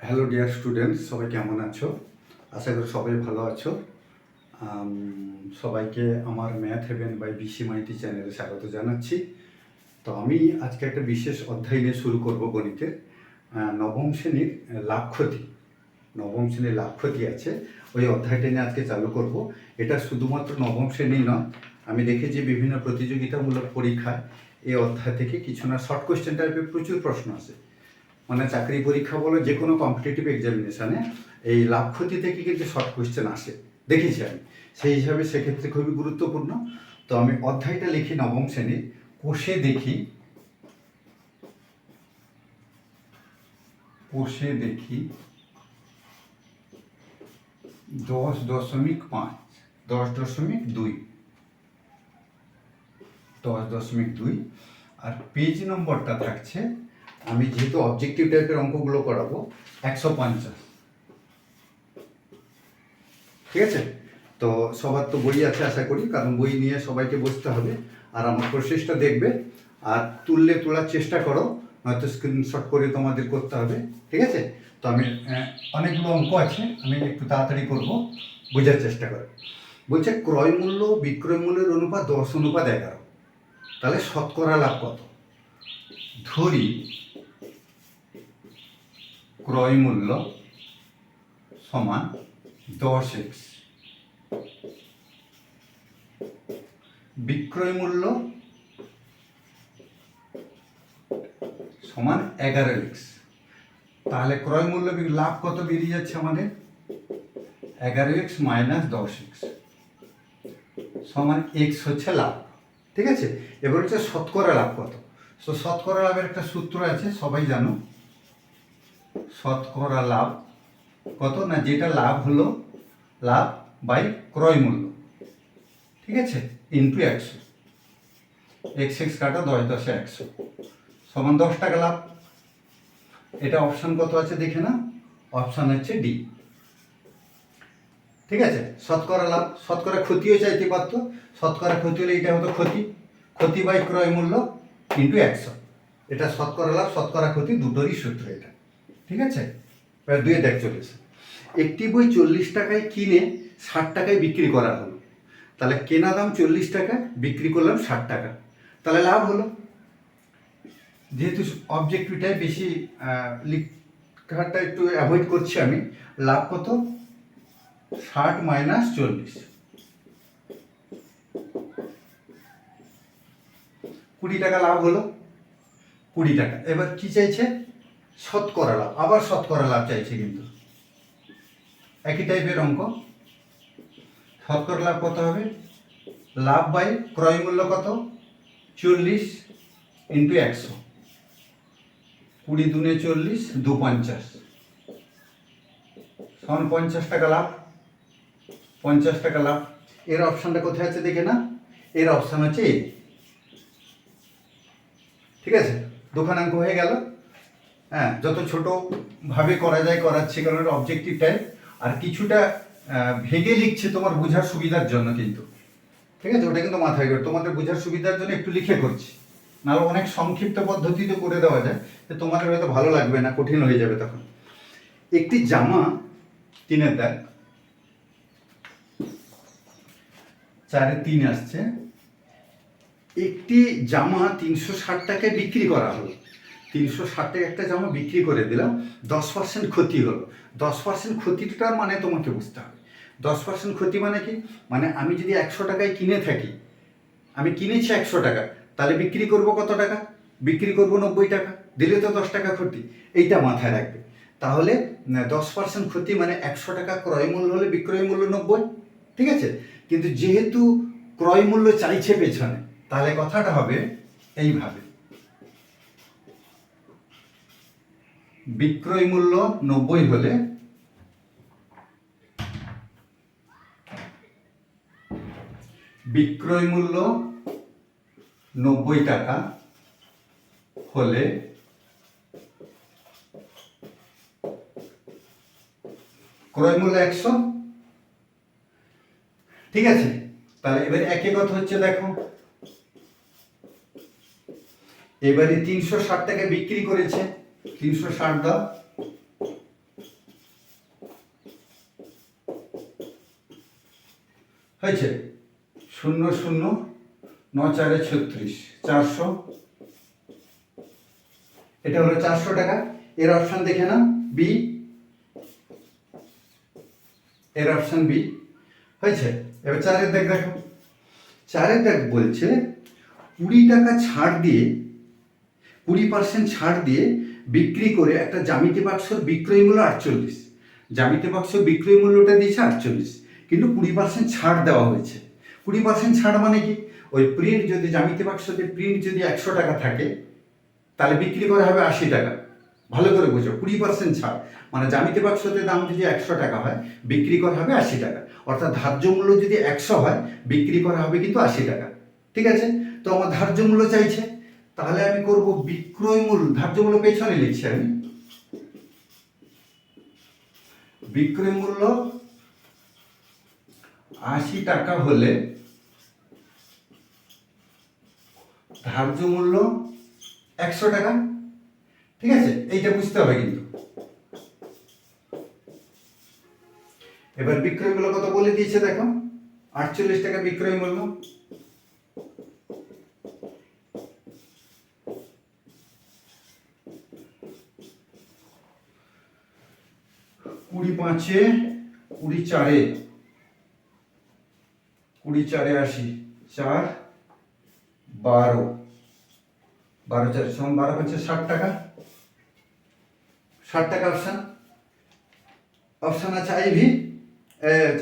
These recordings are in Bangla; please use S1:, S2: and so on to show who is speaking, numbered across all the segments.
S1: হ্যালো ডিয়ার স্টুডেন্টস সবাই কেমন আছো? আশা করি সবাই ভালো আছো। সবাইকে আমার Math Heaven by BC Maity চ্যানেলে স্বাগত জানাচ্ছি। তো আমি আজকে একটা বিশেষ অধ্যায় নিয়ে শুরু করব গণিতের। নবম শ্রেণির আহ, লাভ ক্ষতি নবম শ্রেণির লাভ ক্ষতি আছে। ওই অধ্যায়টা নিয়ে আজকে চালু করব। এটা শুধুমাত্র নবম শ্রেণি নয়। আমি দেখেছি বিভিন্ন প্রতিযোগিতামূলক পরীক্ষায় এই অধ্যায় থেকে কিছু না শর্ট কোয়েশ্চেন টাইপের প্রচুর প্রশ্ন আসে। মানে চাকরি পরীক্ষা বলো যে কোনো কম্পিটিটিভ এক্সামিনেশানে এই লাভ ক্ষতি থেকে কিন্তু শর্ট কোয়েশ্চেন আসে। দেখেছি আমি। সেই হিসাবে সেক্ষেত্রে খুবই গুরুত্বপূর্ণ। তো আমি অধ্যায়টা লিখি নবম শ্রেণির কোষে দেখি কোষে দেখি দশ দশমিক পাঁচ, দশ দশমিক দুই। দশ দশমিক দুই। আর পেজ নম্বরটা থাকছে আমি যেহেতু অবজেক্টিভ টাইপের অঙ্কগুলো করাবো, একশো পঞ্চাশ। ঠিক আছে? তো সবার তো বই আছে আশা করি, কারণ বই নিয়ে সবাইকে বসতে হবে, আর আমার প্রসেসটা দেখবে, আর তুললে তোলার চেষ্টা করো, নয়তো স্ক্রিনশট করে তোমাদের করতে হবে, ঠিক আছে? তো আমি অনেকগুলো অঙ্ক আছে, আমি একটু তাড়াতাড়ি করব, বোঝার চেষ্টা করো। বলছে, ক্রয় মূল্য, বিক্রয় মূল্যের অনুপাত দশ, অনুপাত এগারো। তাহলে শতকরা লাভ কত? ধরি ক্রয় মূল্য সমান দশ এক্স বিক্রয় মূল্য সমান এগারো এক্স তাহলে ক্রয় মূল্য লাভ কত বেরিয়ে যাচ্ছে আমাদের? এগারো এক্স মাইনাস দশ এক্স সমান এক্স হচ্ছে লাভ। ঠিক আছে? এবার হচ্ছে শতকরা লাভ কত? তো শতকরা লাভের একটা সূত্র আছে, সবাই জানো। শতকরা লাভ। কত না যেটা লাভ হলো, লাভ বাই ক্রয় মূল্য। ঠিক আছে? ইন্টু একশো। এক্স এক্স কাটা দশ দশে একশো। সমান দশ টাকা লাভ। এটা অপশন কত আছে দেখে না অপশন হচ্ছে ডি ঠিক আছে? শতকরা লাভ। শতকরা ক্ষতিও চাইতে পারতো। শতকরা ক্ষতি হলে এটা হতো ক্ষতি। ক্ষতি বাই ক্রয় মূল্য ইন্টু একশো। এটা শতকরা লাভ, শতকরা ক্ষতি দুটোরই সূত্র এটা। ঠিক আছে? এবার দুয়ে দেখ চলেছে একটি বই চল্লিশ টাকায় কিনে ষাট টাকায় বিক্রি করা হলো। তাহলে কেনা দাম চল্লিশ টাকা, বিক্রি করলাম ষাট টাকা। তাহলে লাভ হলো। যেহেতু অবজেক্টিভটাই বেশি লেখাটা একটু অ্যাভয়েড করছি আমি, লাভ কত? ষাট মাইনাস চল্লিশ। কুড়ি টাকা লাভ হলো। কুড়ি টাকা। এবার কি চাইছে? শতকরা লাভ আবার শতকরা লাভ চাইছে কিন্তু। একই টাইপের অঙ্ক। শতকরা লাভ কত হবে? লাভ বাই ক্রয় মূল্য কত? চল্লিশ ইন্টু একশো। কুড়ি দুনে চল্লিশ, দু পঞ্চাশ। সমান পঞ্চাশ টাকা লাভ। পঞ্চাশ টাকা লাভ। এর অপশানটা কোথায় আছে দেখে না? এর অপশান এ। ঠিক আছে? দোকানাঙ্ক হয়ে গেল। হ্যাঁ যত ছোট ভাবে করা যায় করাচ্ছি, কারণ অবজেক্টিভ টাইপ আর কিছুটা ভেঙে লিখছে তোমার বোঝার সুবিধার জন্য কিন্তু। ঠিক আছে? ওটা কিন্তু মাথায় রাখবে তোমাদের বোঝার সুবিধার জন্য একটু লিখে করছি। নাহলে অনেক সংক্ষিপ্ত পদ্ধতিতে করে দেওয়া যায়। যে তোমাদের হয়তো ভালো লাগবে না, কঠিন হয়ে যাবে তখন। একটি জামা তিনের দেখ। চারে তিন আসছে। একটি জামা তিনশো ষাট টাকায় বিক্রি করা হলো। তিনশো ষাট টাকা একটা জামা বিক্রি করে দিলাম, দশ পার্সেন্ট ক্ষতি হলো। দশ পার্সেন্ট ক্ষতিটার মানে তোমাকে বুঝতে হবে। দশ পার্সেন্ট ক্ষতি মানে কি? মানে আমি যদি একশো টাকায় কিনে থাকি, আমি কিনেছি একশো টাকা, তাহলে বিক্রি করব কত টাকা? বিক্রি করব নব্বই টাকা, দিলে তো দশ টাকা ক্ষতি। এইটা মাথায় রাখবে। তাহলে দশ পার্সেন্ট ক্ষতি মানে একশো টাকা ক্রয় মূল্য হলে বিক্রয় মূল্য নব্বই, ঠিক আছে? কিন্তু যেহেতু ক্রয় মূল্য চাইছে পেছনে, তাহলে কথাটা হবে এইভাবে। বিক্রয় মূল্য নব্বই হলে বিক্রয় মূল্য নব্বই টাকা হলে ক্রয় মূল্য একশো। ঠিক আছে? তাহলে এবার একই কথা হচ্ছে, দেখো। এবারে তিনশো ষাট টাকা বিক্রি করেছে। তিনশো ষাট দাও হয়েছে। শূন্য শূন্য ন চারে ছত্রিশ, চারশো। এটা হলো চারশো টাকা। এর অপশান দেখে না বি এর অপশান বি হয়েছে। এবার চারের দেখ দেখো। চারের দেখ বলছে, কুড়ি টাকা ছাড় দিয়ে, কুড়ি পার্সেন্ট ছাড় দিয়ে বিক্রি করে একটা জামিতে বাক্সর বিক্রয় মূল্য আটচল্লিশ। জামিতি বাক্স বিক্রয় মূল্যটা দিয়েছে আটচল্লিশ, কিন্তু কুড়ি পার্সেন্ট ছাড় দেওয়া হয়েছে। কুড়ি পার্সেন্ট ছাড় মানে কি? ওই প্রিন্ট যদি জামিতি বাক্সতে প্রিন্ট যদি একশো টাকা থাকে, তাহলে বিক্রি করা হবে আশি টাকা। ভালো করে বুঝো, কুড়ি পার্সেন্ট ছাড়। মানে জামিতে বাক্সতে দাম যদি একশো টাকা হয়, বিক্রি করা হবে আশি টাকা। অর্থাৎ ধার্য মূল্য যদি একশো হয়, বিক্রি করা হবে কিন্তু আশি টাকা। ঠিক আছে? তো আমার ধার্য মূল্য চাইছে তাহলে আমি করব বিক্রয় মূল্য ধার্য মূল্য পেছনে লিখছি আমি। বিক্রয় মূল্য আশি টাকা হলে ধার্য মূল্য একশো টাকা। ঠিক আছে? এইটা বুঝতে হবে কিন্তু। এবার বিক্রয় মূল্য কত বলে দিয়েছে দেখো? আটচল্লিশ টাকা বিক্রয় মূল্য কুড়ি পাঁচে, কুড়ি চারে। কুড়ি চারে আশি, চার, বারো। বারো চার, সমান বারো হচ্ছে ষাট টাকা। ষাট টাকা অপশান অপশান আছে আইভি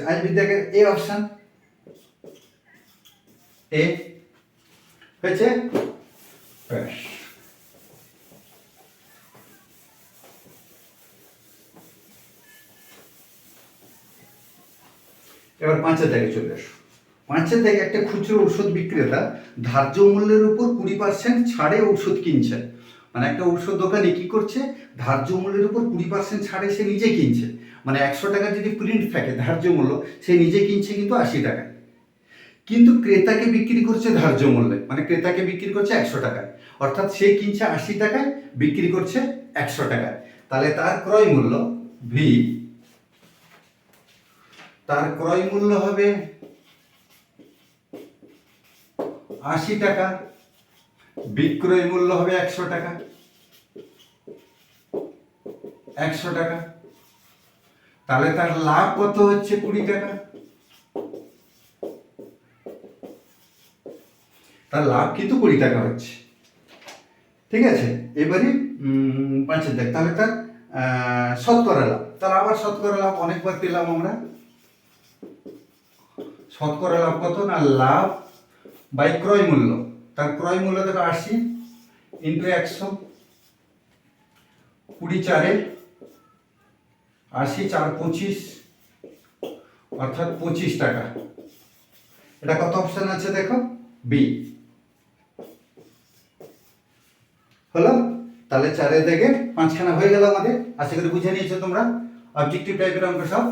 S1: আইভি দেখে এ অপশান এ হয়েছে? ব্যাস এবার পাঁচের দিকে চলে আসো। পাঁচের দিকে একটা খুচরো ওষুধ বিক্রেতা ধার্য মূল্যের উপর কুড়ি পার্সেন্ট ছাড়ে ওষুধ কিনছে। মানে একটা ওষুধ দোকানে কি করছে? ধার্য মূল্যের উপর কুড়ি পার্সেন্ট ছাড়ে সে নিজে কিনছে। মানে একশো টাকা যদি প্রিন্ট থাকে ধার্য মূল্য, সে নিজে কিনছে কিন্তু আশি টাকায় কিন্তু ক্রেতাকে বিক্রি করছে ধার্য মূল্যে। মানে ক্রেতাকে বিক্রি করছে একশো টাকায়। অর্থাৎ সে কিনছে আশি টাকায়, বিক্রি করছে একশো টাকায়। তাহলে তার ক্রয় মূল্য ভি তার ক্রয় মূল্য হবে আশি টাকা, বিক্রয় মূল্য হবে একশো টাকা একশো টাকা। তাহলে তার লাভ কত হচ্ছে কুড়ি টাকা? তার লাভ কিন্তু কুড়ি টাকা হচ্ছে। ঠিক আছে? এবারে পাঁচের দেখ, তাহলে তার শতকরা লাভ। তাহলে আবার শতকরা লাভ, অনেকবার পেলাম আমরা। শতকরা লাভ কত না লাভ বাই ক্রয় মূল্য? তার ক্রয় মূল্য দেখো আশি ইন্টু একশো কুড়ি চারে আশি চার পঁচিশ অর্থাৎ পঁচিশ টাকা। এটা কত অপশান আছে দেখো? বি হলো? তাহলে চারে দেখে পাঁচখানা হয়ে গেল আমাদের। আশা করি বুঝে নিয়েছো তোমরা। অবজেক্টিভ টাইপের অঙ্ক সব।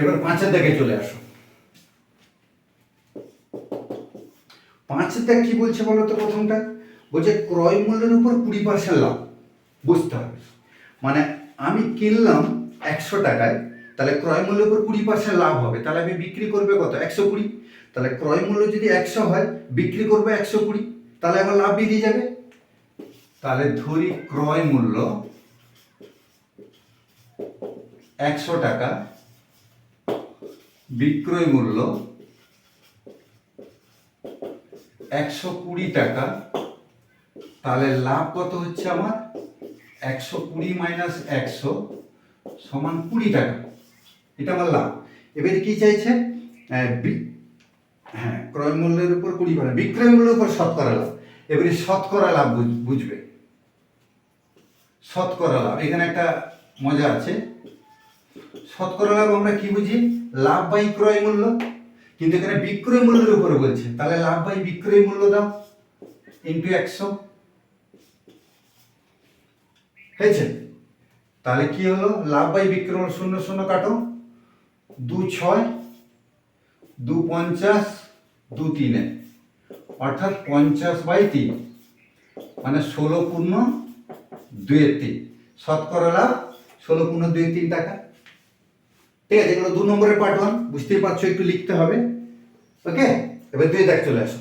S1: এবার পাঁচের দিকে চলে আসো। পাঁচের দিকে কি বলছে বলো তো প্রথমটা? বলছে ক্রয় মূল্যের উপর কুড়ি পার্সেন্ট লাভ। বুঝতে হবে মানে আমি কিনলাম একশো টাকায়, তাহলে ক্রয় মূল্যের উপর কুড়ি পার্সেন্ট লাভ হবে। তাহলে আমি বিক্রি করবে কত? একশো কুড়ি। তাহলে ক্রয় মূল্য যদি একশো হয়, বিক্রি করবে একশো কুড়ি। তাহলে আমার লাভ বেরিয়ে যাবে। তাহলে ধরি ক্রয় মূল্য একশো টাকা বিক্রয় মূল্য একশো কুড়ি টাকা। তাহলে লাভ কত হচ্ছে আমার? একশো কুড়ি মাইনাস একশো সমান কুড়ি টাকা। এটা আমার লাভ। এবারে কি চাইছে? হ্যাঁ ক্রয় মূল্যের উপর কুড়ি মানে বিক্রয় মূল্যের উপর শতকরা লাভ। এবারে শতকরা লাভ বুঝ- বুঝবে। শতকরা লাভ। এখানে একটা মজা আছে। শতকরা লাভ আমরা কি বুঝি? লাভ বাই ক্রয় মূল্য? কিন্তু এখানে বিক্রয় মূল্যের উপরে বলছে। তাহলে লাভ বাই বিক্রয় মূল্য দাও ইন্টু একশো। হয়েছে? তাহলে কি হলো? লাভ বাই বিক্রয় শূন্য শূন্য কাটো। দু ছয়, দু পঞ্চাশ, দু তিনে। অর্থাৎ পঞ্চাশ বাই তিন মানে ষোলো পূর্ণ দুয়ের তিন। শতকরা লাভ ষোলো পূর্ণ দুই তিন টাকা। ঠিক আছে, এগুলো দু নম্বরের পার্ট ওয়ান বুঝতেই পারছ, একটু লিখতে হবে। ওকে এবার দুই দেখ, চলে আসো।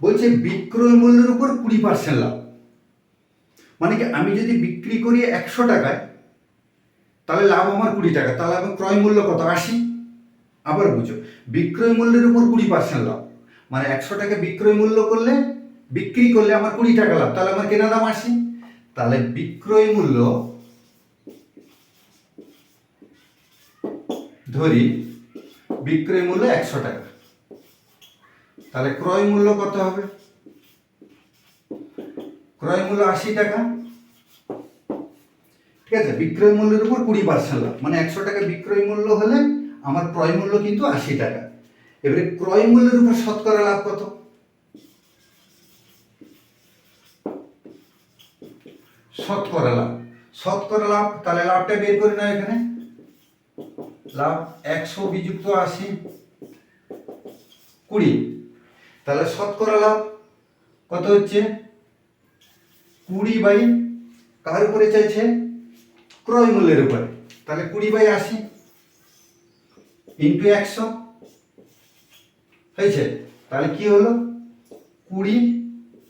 S1: বলছে, বিক্রয় মূল্যের উপর কুড়ি পার্সেন্ট লাভ। মানে কি, আমি যদি বিক্রি করি একশো টাকায়, তাহলে লাভ আমার কুড়ি টাকা। তাহলে আমার ক্রয় মূল্য কত? আশি। আবার বুঝো, বিক্রয় মূল্যের উপর কুড়ি পার্সেন্ট লাভ। মানে একশো টাকা বিক্রয় মূল্য করলে, বিক্রি করলে আমার কুড়ি টাকা লাভ। তাহলে আমার কেনা দাম আশি। তাহলে বিক্রয় মূল্য ধরি বিক্রয় মূল্য একশো টাকা। তাহলে ক্রয় মূল্য কত হবে? ক্রয় মূল্য আশি টাকা। ঠিক আছে, বিক্রয় মূল্যের উপর কুড়ি পার্সেন্ট লাভ। মানে একশো টাকা বিক্রয় মূল্য হলে আমার ক্রয় মূল্য কিন্তু আশি টাকা। এবারে ক্রয় মূল্যের উপর শতকরা লাভ কত? শতকরা লাভ। শতকরা লাভ, তাহলে লাভটা বের করে নাও এখানে। লাভ একশো বিযুক্ত আশি কুড়ি। তাহলে শতকরা লাভ কত হচ্ছে? কুড়ি বাই কার উপরে চাইছে? ক্রয় মূল্যের উপরে। তাহলে কুড়ি বাই আশি ইন্টু একশো হয়েছে। তাহলে কি হলো? কুড়ি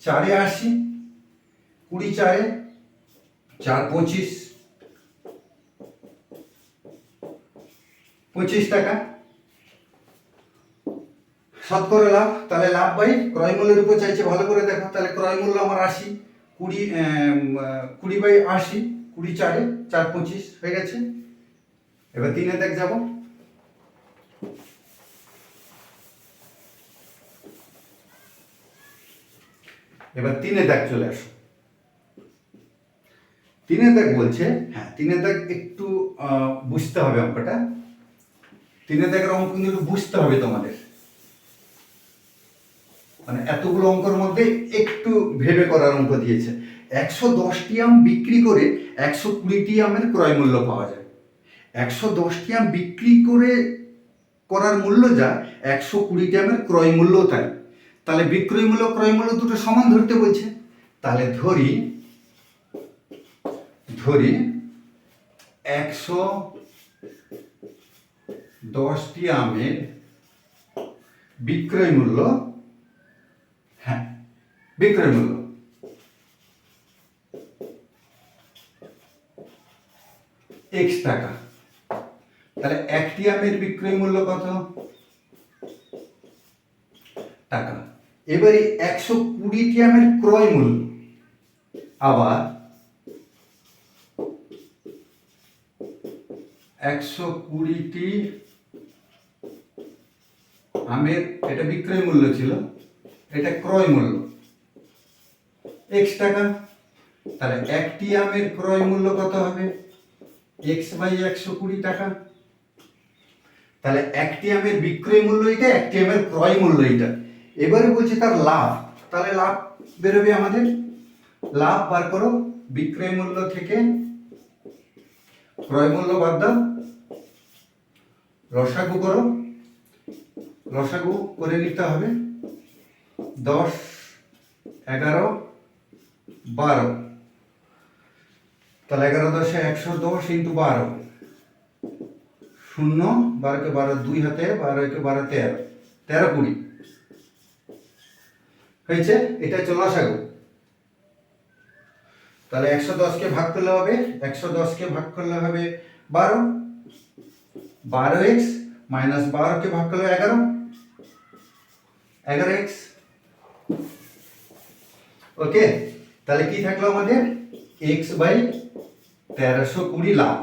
S1: চারে আশি, কুড়ি চারে চার পঁচিশ। পঁচিশ টাকা। শতকরা লাভ, তাহলে লাভ বাই ক্রয় উপর চাইছে, ভালো করে দেখো, তাহলে ক্রয় আমার আশি, কুড়ি কুড়ি বাই আশি, কুড়ি চারে, চার পঁচিশ, হয়ে গেছে। এবার তিনে দেখ যাব। এবার তিনে দেখ চলে আসো। তিনে দেখ বলছে হ্যাঁ তিনে দেখ একটু বুঝতে হবে অঙ্কটা। তিনে দেখার অঙ্ক কিন্তু বুঝতে হবে তোমাদের। মানে এতগুলো অঙ্কের মধ্যে একটু ভেবে করার অঙ্ক দিয়েছে। একশো দশটি আম বিক্রি করে একশো কুড়িটি আমের ক্রয় মূল্য পাওয়া যায়। একশো দশটি আম বিক্রি করে করার মূল্য যা, একশো কুড়িটি আমের ক্রয় মূল্য তাই। তাহলে বিক্রয় মূল্য, ক্রয় মূল্য দুটো সমান ধরতে বলছে। তাহলে ধরি ধরি, একশো দশটি আমের বিক্রয় মূল্য হ্যাঁ বিক্রয় মূল্য। এক্স টাকা। তাহলে একটি আমের বিক্রয় মূল্য কত? টাকা। এবারে একশো কুড়িটি আমের ক্রয় মূল্য। আবার একশো কুড়িটি আমের এটা বিক্রয় মূল্য ছিল, এটা ক্রয় মূল্য। এক্স টাকা, তাহলে একটি আমের ক্রয় মূল্য কত হবে? এক্স বাই একশো কুড়ি টাকা। তাহলে একটি আমের বিক্রয় মূল্য এটা একটি আমের ক্রয় মূল্য এটা এবারে বলছে তার লাভ। তাহলে লাভ বেরোবে আমাদের। লাভ বার করো, বিক্রয় মূল্য থেকে ক্রয় মূল্য বাদ দাও। রসাগু করো। রসাগু করে নিতে হবে। দশ, এগারো, বারো। তাহলে এগারো দশে একশো দশ ইন্টু বারো। শূন্য, বারোকে বারো দুই হাতে, বারোকে বারো তেরো। তেরো কুড়ি। হয়েছে? এটা হচ্ছে লসাগু তাহলে একশো দশকে ভাগ করলে হবে, একশো দশকে ভাগ করলে হবে বারো। বারো এক্স মাইনাস বারোকে ভাগ করলে এগারো। এগারো এক্স ওকে তাহলে কি থাকল আমাদের? এক্স বাই তেরোশো কুড়ি লাভ।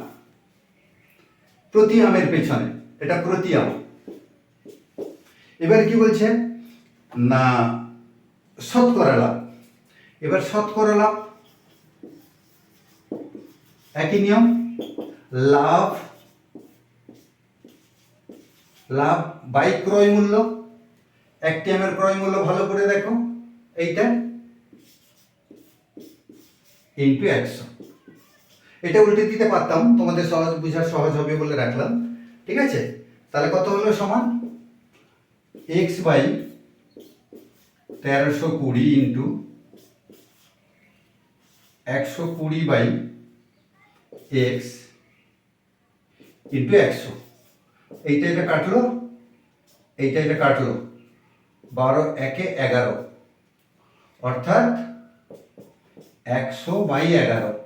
S1: প্রতি আমের পেছনে, এটা প্রতি আম এবার কি বলছে? না, শতকরা লাভ। এবার শতকরা লাভ? একই নিয়ম। লাভ লাভ বাই ক্রয় মূল্য। একটি আমের ক্রয় মূল্য ভালো করে দেখো। এইটা ইন্টু একশো এটা উল্টে দিতে পারতাম, তোমাদের সহজ, বোঝা সহজ হবে বলে রাখলাম। ঠিক আছে? তাহলে কত হলো সমান? এক্স বাই তেরোশো কুড়ি ইন্টু একশো কুড়ি বাই এক্স ইন্টু একশো। এইটা এটা কাটলো? এইটা এটা কাটলো। বারো, একে এগারো। অর্থাৎ একশো বাই এগারো।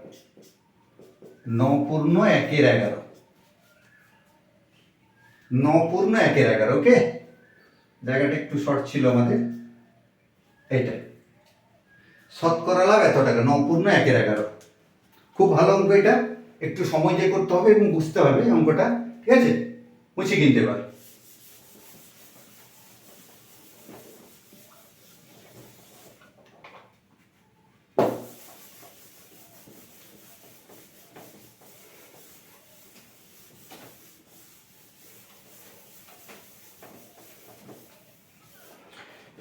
S1: ন পূর্ণ একের এগারো। ন পূর্ণ একের এগারো, ওকে? জায়গাটা একটু শর্ট ছিল আমাদের। এইটাই শতকরা লাভ এত টাকা ন পূর্ণ একের এগারো। খুব ভালো অঙ্ক এটা। একটু সময় দিয়ে করতে হবে এবং বুঝতে হবে অঙ্কটা। ঠিক আছে? মুছে কিনতে পার।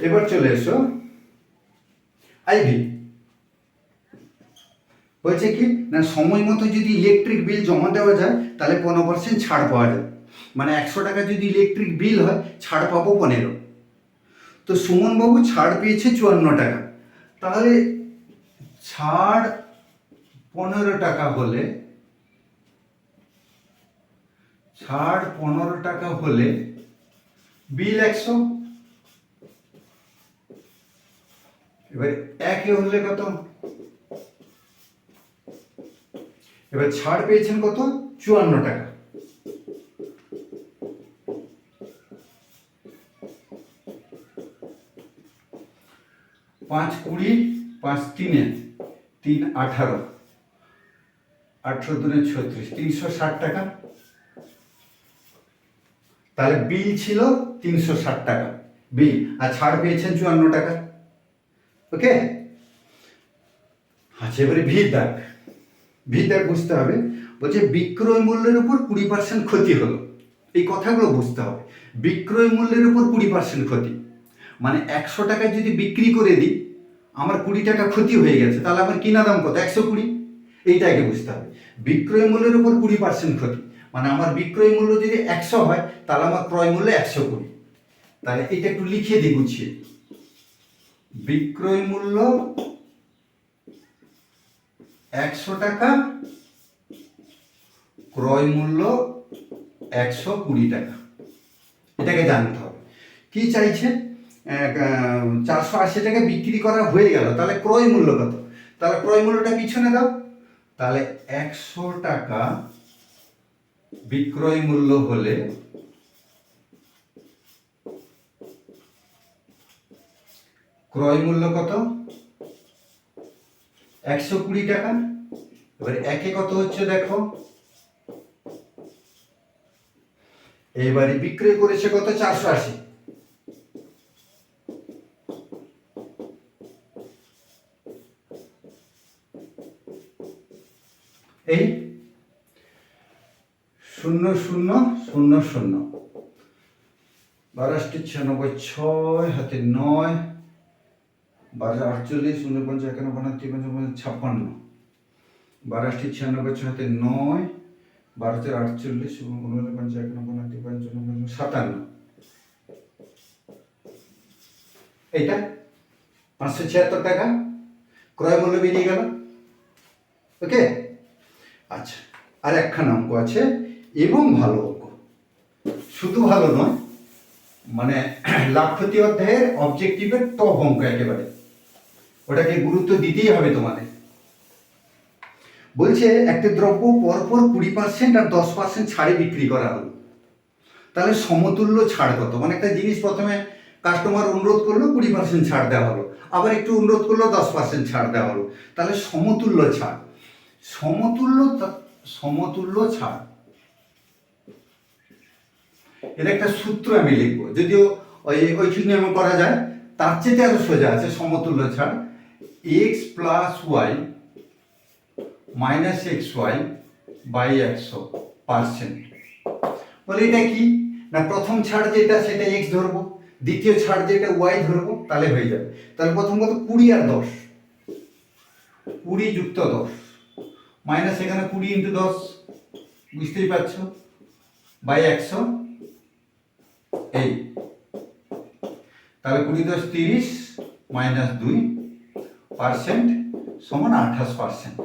S1: এবার চলে এসো। আইভি। বলছে কি? না, সময় মতো যদি ইলেকট্রিক বিল জমা দেওয়া যায়, তাহলে পনেরো পার্সেন্ট ছাড় পাওয়া যায় মানে একশো টাকা যদি ইলেকট্রিক বিল হয়, ছাড় পাবো পনেরো। তো সুমনবাবু ছাড় পেয়েছে চুয়ান্ন টাকা। তাহলে ছাড় পনেরো টাকা হলে, ছাড় পনেরো টাকা হলে বিল একশো। এবার একে হলে কত? এবার ছাড় পেয়েছেন কত? চুয়ান্ন টাকা। পাঁচ কুড়ি, পাঁচ তিনে, তিন আঠারো আঠারো দুনে ছত্রিশ, তিনশো ষাট টাকা। তাহলে বিল ছিল তিনশো ষাট টাকা। বিল, আর ছাড় পেয়েছেন চুয়ান্ন টাকা। ওকে? আচ্ছা এবারে ভিড় দাগ। ভিড় দাগ বুঝতে হবে। বলছে, বিক্রয় মূল্যের উপর কুড়ি পার্সেন্ট ক্ষতি হলো। এই কথাগুলো বুঝতে হবে। বিক্রয় মূল্যের উপর কুড়ি পার্সেন্ট ক্ষতি। মানে একশো টাকায় যদি বিক্রি করে দিই, আমার কুড়ি টাকা ক্ষতি হয়ে গেছে, তাহলে আমার কিনা দাম কত? একশো কুড়ি? এইটা আগে বুঝতে হবে। বিক্রয় মূল্যের উপর কুড়ি পার্সেন্ট ক্ষতি। মানে আমার বিক্রয় মূল্য যদি একশো হয়, তাহলে আমার ক্রয় মূল্য একশো কুড়ি। তাহলে এটা একটু লিখে দিই, গুছিয়ে। বিক্রয় মূল্য একশো টাকা, ক্রয় মূল্য একশো কুড়ি টাকা। এটাকে জানতে হবে। কি চাইছে চারশো আশি টাকা বিক্রি করা হয়ে গেল, তাহলে ক্রয় মূল্য কত? তাহলে ক্রয় মূল্যটা পিছনে দাও। তাহলে একশো টাকা বিক্রয় মূল্য হলে ক্রয় মূল্য কত? একশো কুড়ি টাকা। এবার একে কত হচ্ছে দেখো? এবারে বিক্রয় করেছে কত? চারশো আশি। এই শূন্য শূন্য শূন্য শূন্য। বারোষ্টি ছিয়ানব্বই ছয় হাতে নয়। বারো আটচল্লিশ উনপঞ্চাশ একানব্বই উনত্রিশ পঞ্চান্ন ছাপ্পান্ন বারোষ্টি ছিয়ানব্বই ছয় হাতে নয় বারোতে আটচল্লিশ উনপঞ্চাশ একানব্বই উনত্রিশ পঞ্চান্ন, সাতান্ন। এইটা পাঁচশো ছিয়াত্তর টাকা, ক্রয় মূল্য বেরিয়ে গেল। ওকে? আচ্ছা আর একখানা অঙ্ক আছে, এবং ভালো অঙ্ক। শুধু ভালো নয় মানে লাভ ক্ষতি অধ্যায়ের অবজেক্টিভের টপ অঙ্ক একেবারে। ওটাকে গুরুত্ব দিতেই হবে তোমাদের। বলছে, একটা দ্রব্য পরপর কুড়ি পার্সেন্ট আর দশ পার্সেন্ট ছাড়ে বিক্রি করা হলো। তাহলে সমতুল্য ছাড় কত? মানে একটা জিনিস প্রথমে কাস্টমার অনুরোধ করল, কুড়ি পার্সেন্ট ছাড় দেওয়া হলো। আবার একটু অনুরোধ করল, দশ পার্সেন্ট ছাড় দেওয়া হলো। তাহলে সমতুল্য ছাড়। সমতুল্য সমতুল্য ছাড়। এর একটা সূত্র আমি লিখব। যদিও ওই ওই নিয়মে করা যায়, তার চেয়ে আরও সোজা আছে, সমতুল্য ছাড়। X plus y minus x y by একশো পার্সেন্ট বলে এটা কি? না, প্রথম ছাড় যেটা, সেটা এক্স ধরবো। দ্বিতীয় ছাড় যেটা ওয়াই ধরবো, তাহলে হয়ে যাবে। তাহলে প্রথম কত? কুড়ি আর দশ। কুড়ি যুক্ত দশ। মাইনাস এখানে কুড়ি ইন্টু দশ। বুঝতেই পারছ? বাই একশো এই তাহলে কুড়ি দশ তিরিশ মাইনাস দুই। পার্সেন্ট সমান আঠাশ পার্সেন্ট।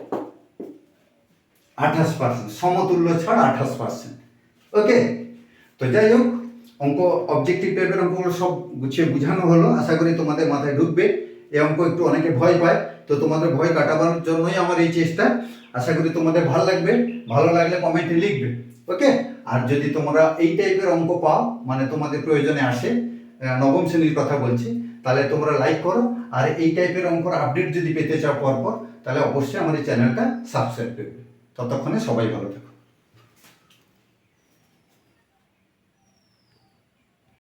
S1: আঠাশ পার্সেন্ট, সমতুল্য ছাড় আঠাশ পার্সেন্ট। ওকে? তো যাই হোক, অঙ্ক অবজেক্টিভ টাইপের অঙ্কগুলো সব গুছিয়ে বোঝানো হলো। আশা করি তোমাদের মাথায় ঢুকবে। এই অঙ্ক একটু অনেকে ভয় পায়, তো তোমাদের ভয় কাটাবার জন্যই আমার এই চেষ্টা। আশা করি তোমাদের ভালো লাগবে। ভালো লাগলে কমেন্টে লিখবে। ওকে? আর যদি তোমরা এই টাইপের অঙ্ক পাও মানে তোমাদের প্রয়োজনে আসে নবম শ্রেণির কথা বলছি তাহলে তোমরা লাইক করো, আর এই টাইপের অঙ্কর আপডেট যদি পেতে চাও পরপর, তাহলে অবশ্যই আমার এই চ্যানেলটা সাবস্ক্রাইব করবে। ততক্ষণে সবাই ভালো থাকো।